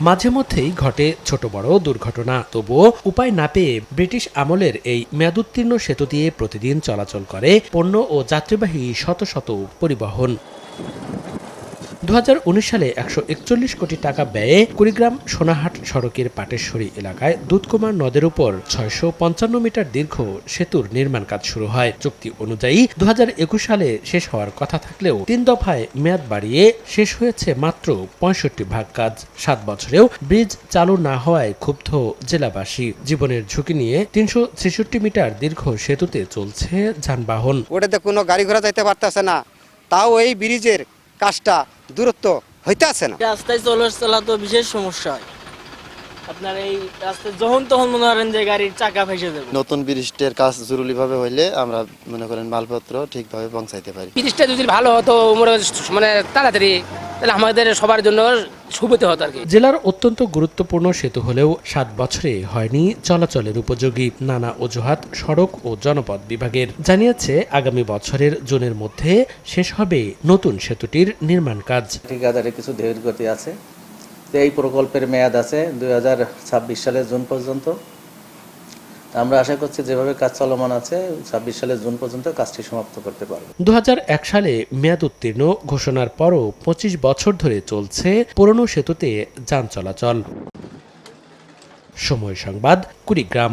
মাঝে মধ্যেই ঘটে ছোট বড় দুর্ঘটনা। তবুও উপায় না পেয়ে ব্রিটিশ আমলের এই মেয়াদোত্তীর্ণ সেতু দিয়ে প্রতিদিন চলাচল করে পণ্য ও যাত্রীবাহী শত শত পরিবহন। দু হাজার উনিশ সালে একশো একচল্লিশ কোটি টাকা ব্যয়ে কুড়িগ্রাম সোনাহাট সড়কের পাটেশ্বরী এলাকায় দুধকুমার নদের উপর ছয়শো পঞ্চান্ন মিটার দীর্ঘ সেতুর নির্মাণ কাজ শুরু হয়। চুক্তি অনুযায়ী দুহাজার একুশ সালে শেষ হওয়ার কথা থাকলেও তিন দফায় মেয়াদ বাড়িয়ে শেষ হয়েছে মাত্র পঁয়ষট্টি ভাগ কাজ। সাত বছরেও ব্রিজ চালু না হওয়ায় ক্ষুব্ধ জেলাবাসী। জীবনের ঝুঁকি নিয়ে তিনশো ছেষট্টি মিটার দীর্ঘ সেতুতে চলছে যানবাহন। ওটাতে কোনো গাড়ি ঘোড়া যাইতে পারতেছে না। তাও এই ব্রিজের কাজটা দূরত্ব হইতে আছে না। রাস্তায় চলার চলা তো বিশেষ সমস্যা হয়। আপনার এই রাস্তায় যখন তখন মনে করেন যে গাড়ির চাকা ফেসে যাবে। নতুন ব্রিজটের কাজ জরুরিভাবে হইলে আমরা মনে করেন মালপত্র ঠিকভাবে পৌঁছাইতে পারি। ব্রিজটা যদি ভালো হতো মনে মানে তাড়াতাড়ি তাহলে আমাদের সবার জন্য সুবিধা হতো আর কি। জেলার অত্যন্ত গুরুত্বপূর্ণ সেতু হলেও সাত বছরে হয়নি চলাচলের উপযোগী। নানা অজুহাত সড়ক ও জনপদ বিভাগের জানিয়েছে আগামী বছরের জুনের মধ্যে শেষ হবে নতুন সেতুটির নির্মাণ কাজ। ঠিকাদারে কিছু ধীর গতি আছে। তো এই প্রকল্পের মেয়াদ আছে দুই হাজার ছাব্বিশ সালের জুন পর্যন্ত। আমরা আশা করছি যেভাবে কাজ চলমান আছে, ছাব্বিশ সালের জুন পর্যন্ত কাজটি সমাপ্ত করতে পারব। দু সালে মেয়াদ উত্তীর্ণ ঘোষণার পরও পঁচিশ বছর ধরে চলছে পুরনো সেতুতে যান চলাচল। সময় সংবাদ কুড়িগ্রাম।